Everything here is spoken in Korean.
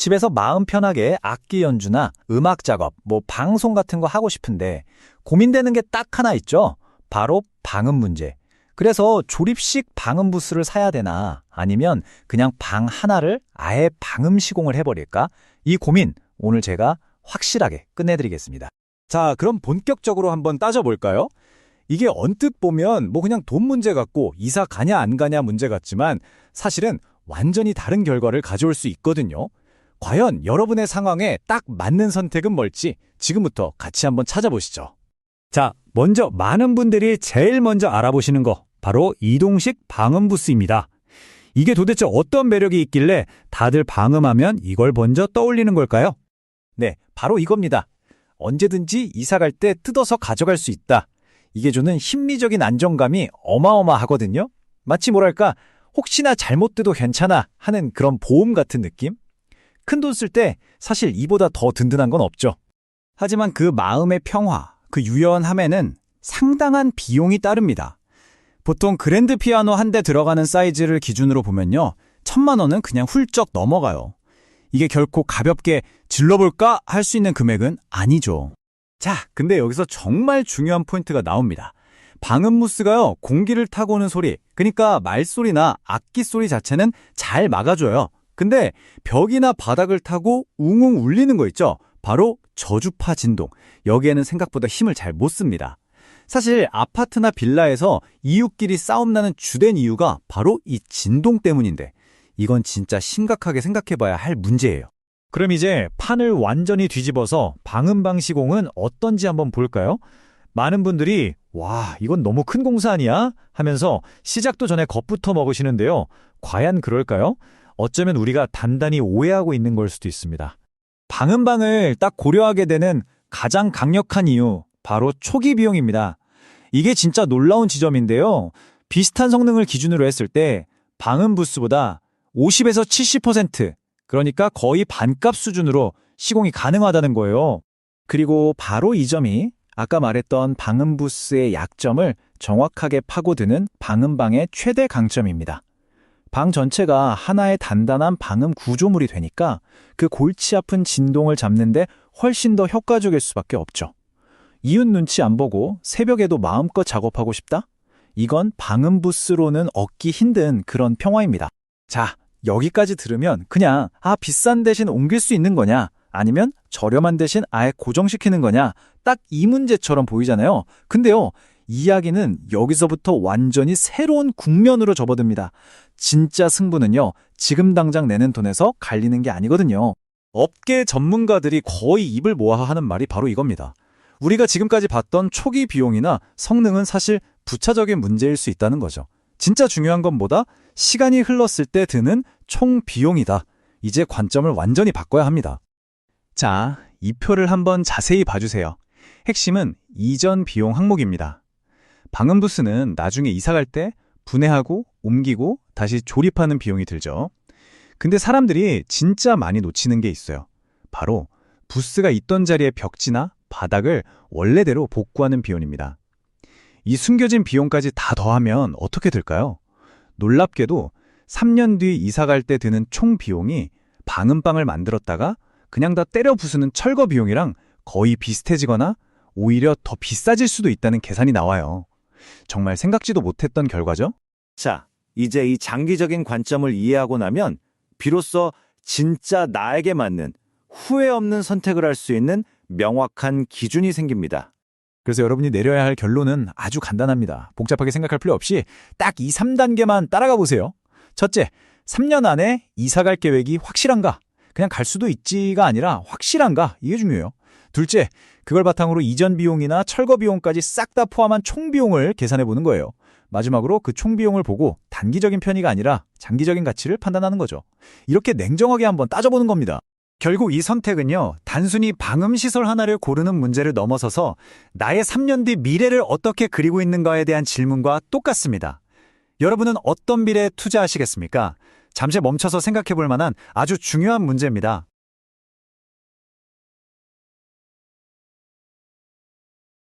집에서 마음 편하게 악기 연주나 음악 작업, 뭐 방송 같은 거 하고 싶은데 고민되는 게 딱 하나 있죠. 바로 방음 문제. 그래서 조립식 방음 부스를 사야 되나 아니면 그냥 방 하나를 아예 방음 시공을 해버릴까? 이 고민 오늘 제가 확실하게 끝내드리겠습니다. 자, 그럼 본격적으로 한번 따져볼까요? 이게 언뜻 보면 뭐 그냥 돈 문제 같고 이사 가냐 안 가냐 문제 같지만 사실은 완전히 다른 결과를 가져올 수 있거든요. 과연 여러분의 상황에 딱 맞는 선택은 뭘지 지금부터 같이 한번 찾아보시죠. 자, 먼저 많은 분들이 제일 먼저 알아보시는 거 바로 이동식 방음 부스입니다. 이게 도대체 어떤 매력이 있길래 다들 방음하면 이걸 먼저 떠올리는 걸까요? 네, 바로 이겁니다. 언제든지 이사 갈 때 뜯어서 가져갈 수 있다. 이게 주는 심리적인 안정감이 어마어마하거든요. 마치 뭐랄까, 혹시나 잘못 뜯어도 괜찮아 하는 그런 보험 같은 느낌? 큰 돈 쓸 때 사실 이보다 더 든든한 건 없죠. 하지만 그 마음의 평화, 그 유연함에는 상당한 비용이 따릅니다. 보통 그랜드 피아노 한 대 들어가는 사이즈를 기준으로 보면요. 천만 원은 그냥 훌쩍 넘어가요. 이게 결코 가볍게 질러볼까 할 수 있는 금액은 아니죠. 자, 근데 여기서 정말 중요한 포인트가 나옵니다. 방음무스가요, 공기를 타고 오는 소리, 그러니까 말소리나 악기 소리 자체는 잘 막아줘요. 근데 벽이나 바닥을 타고 웅웅 울리는 거 있죠? 바로 저주파 진동. 여기에는 생각보다 힘을 잘 못 씁니다. 사실 아파트나 빌라에서 이웃끼리 싸움 나는 주된 이유가 바로 이 진동 때문인데 이건 진짜 심각하게 생각해봐야 할 문제예요. 그럼 이제 판을 완전히 뒤집어서 방음 방 시공은 어떤지 한번 볼까요? 많은 분들이 와 이건 너무 큰 공사 아니야? 하면서 시작도 전에 겁부터 먹으시는데요. 과연 그럴까요? 어쩌면 우리가 단단히 오해하고 있는 걸 수도 있습니다. 방음방을 딱 고려하게 되는 가장 강력한 이유 바로 초기 비용입니다. 이게 진짜 놀라운 지점인데요. 비슷한 성능을 기준으로 했을 때 방음 부스보다 50에서 70% 그러니까 거의 반값 수준으로 시공이 가능하다는 거예요. 그리고 바로 이 점이 아까 말했던 방음 부스의 약점을 정확하게 파고드는 방음방의 최대 강점입니다. 방 전체가 하나의 단단한 방음 구조물이 되니까 그 골치 아픈 진동을 잡는데 훨씬 더 효과적일 수밖에 없죠. 이웃 눈치 안 보고 새벽에도 마음껏 작업하고 싶다? 이건 방음 부스로는 얻기 힘든 그런 평화입니다. 자, 여기까지 들으면 그냥 아 비싼 대신 옮길 수 있는 거냐 아니면 저렴한 대신 아예 고정시키는 거냐 딱 이 문제처럼 보이잖아요. 근데요. 이야기는 여기서부터 완전히 새로운 국면으로 접어듭니다. 진짜 승부는요. 지금 당장 내는 돈에서 갈리는 게 아니거든요. 업계 전문가들이 거의 입을 모아 하는 말이 바로 이겁니다. 우리가 지금까지 봤던 초기 비용이나 성능은 사실 부차적인 문제일 수 있다는 거죠. 진짜 중요한 건 뭐다? 시간이 흘렀을 때 드는 총 비용이다. 이제 관점을 완전히 바꿔야 합니다. 자, 이 표를 한번 자세히 봐주세요. 핵심은 이전 비용 항목입니다. 방음부스는 나중에 이사갈 때 분해하고 옮기고 다시 조립하는 비용이 들죠. 근데 사람들이 진짜 많이 놓치는 게 있어요. 바로 부스가 있던 자리의 벽지나 바닥을 원래대로 복구하는 비용입니다. 이 숨겨진 비용까지 다 더하면 어떻게 될까요? 놀랍게도 3년 뒤 이사 갈 때 드는 총 비용이 방음방을 만들었다가 그냥 다 때려 부수는 철거 비용이랑 거의 비슷해지거나 오히려 더 비싸질 수도 있다는 계산이 나와요. 정말 생각지도 못했던 결과죠? 자, 이제 이 장기적인 관점을 이해하고 나면 비로소 진짜 나에게 맞는 후회 없는 선택을 할 수 있는 명확한 기준이 생깁니다. 그래서 여러분이 내려야 할 결론은 아주 간단합니다. 복잡하게 생각할 필요 없이 딱 이 3단계만 따라가 보세요. 첫째, 3년 안에 이사 갈 계획이 확실한가? 그냥 갈 수도 있지가 아니라 확실한가? 이게 중요해요. 둘째, 그걸 바탕으로 이전 비용이나 철거 비용까지 싹 다 포함한 총 비용을 계산해 보는 거예요. 마지막으로 그 총 비용을 보고 단기적인 편의가 아니라 장기적인 가치를 판단하는 거죠. 이렇게 냉정하게 한번 따져보는 겁니다. 결국 이 선택은요, 단순히 방음시설 하나를 고르는 문제를 넘어서서 나의 3년 뒤 미래를 어떻게 그리고 있는가에 대한 질문과 똑같습니다. 여러분은 어떤 미래에 투자하시겠습니까? 잠시 멈춰서 생각해 볼 만한 아주 중요한 문제입니다.